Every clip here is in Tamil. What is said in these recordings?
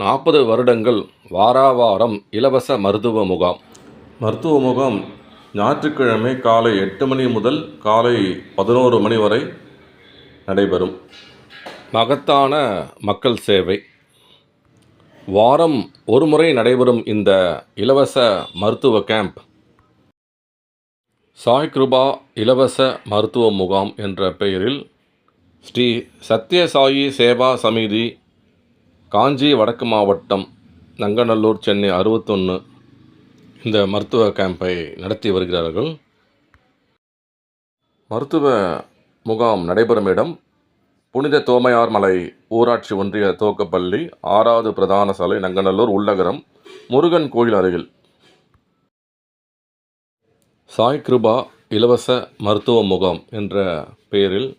நாற்பது வருடங்கள் வாராவாரம் இலவச மருத்துவ முகாம். மருத்துவ முகாம் ஞாயிற்றுக்கிழமை காலை எட்டு மணி முதல் காலை பதினோரு மணி வரை நடைபெறும். மகத்தான மக்கள் சேவை. வாரம் ஒரு முறை நடைபெறும் இந்த இலவச மருத்துவ கேம்ப். சாய் கிருபா இலவச மருத்துவ முகாம் என்ற பெயரில் ஸ்ரீ சத்யசாயி சேவா சமிதி காஞ்சி வடக்கு மாவட்டம் நங்கநல்லூர் சென்னை அறுபத்தொன்று இந்த மருத்துவ கேம்பை நடத்தி வருகிறார்கள். மருத்துவ முகாம் நடைபெறும் இடம் புனித தோமையார் மலை ஊராட்சி ஒன்றிய துவக்கப்பள்ளி ஆறாவது பிரதான சாலை நங்கநல்லூர் உள்ளகரம் முருகன் கோயில் அருகில். சாய் கிருபா இலவச மருத்துவ முகாம் என்ற பெயரில்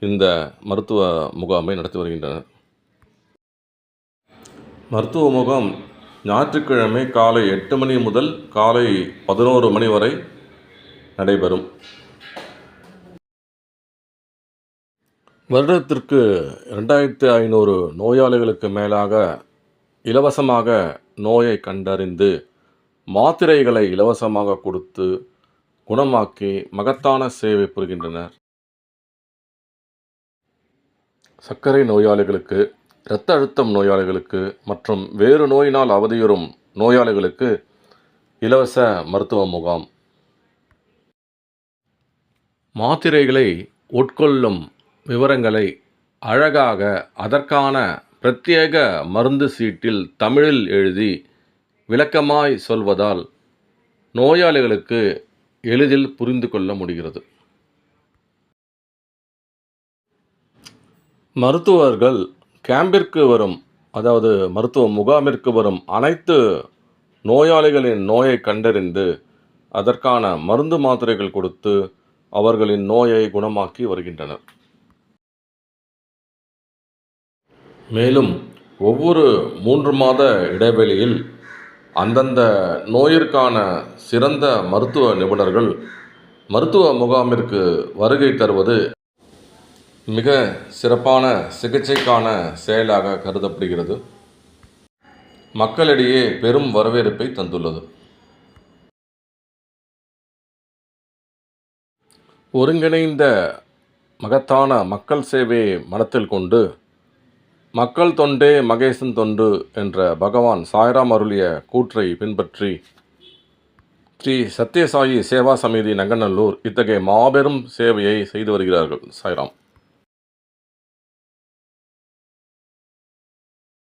இந்த மருத்துவ முகாமை நடத்தி வருகின்றனர். மருத்துவ முகாம் ஞாயிற்றுக்கிழமை காலை எட்டு மணி முதல் காலை பதினோரு மணி வரை நடைபெறும். வருடத்திற்கு ரெண்டாயிரத்து ஐநூறு நோயாளிகளுக்கு மேலாக இலவசமாக நோயை கண்டறிந்து மாத்திரைகளை இலவசமாக கொடுத்து குணமாக்கி மகத்தான சேவை புரிகின்றனர். சர்க்கரை நோயாளிகளுக்கு இரத்த அழுத்தம் நோயாளிகளுக்கு மற்றும் வேறு நோயினால் அவதியுறும் நோயாளிகளுக்கு இலவச மருத்துவ முகாம். மாத்திரைகளை உட்கொள்ளும் விவரங்களை அழகாக அதற்கான பிரத்யேக மருந்து சீட்டில் தமிழில் எழுதி விளக்கமாய் சொல்வதால் நோயாளிகளுக்கு எளிதில் புரிந்து கொள்ள முடிகிறது. மருத்துவர்கள் கேம்பிற்கு வரும் அதாவது மருத்துவ முகாமிற்கு வரும் அனைத்து நோயாளிகளின் நோயை கண்டறிந்து அதற்கான மருந்து மாத்திரைகள் கொடுத்து அவர்களின் நோயை குணமாக்கி வருகின்றனர். மேலும் ஒவ்வொரு மூன்று மாத இடைவெளியில் அந்தந்த நோயிற்கான சிறந்த மருத்துவ நிபுணர்கள் மருத்துவ முகாமிற்கு வருகை தருவது மிக சிறப்பான சிகிச்சைக்கான செயலாக கருதப்படுகிறது. மக்களிடையே பெரும் வரவேற்பை தந்துள்ளது. ஒருங்கிணைந்த மகத்தான மக்கள் சேவையை மனத்தில் கொண்டு மக்கள் தொண்டே மகேசன் தொண்டு என்ற பகவான் சாய்ராம் அருளிய கூற்றை பின்பற்றி ஸ்ரீ சத்யசாயி சேவா சமிதி நங்கநல்லூர் இத்தகைய மாபெரும் சேவையை செய்து வருகிறார்கள் சாய்ராம்.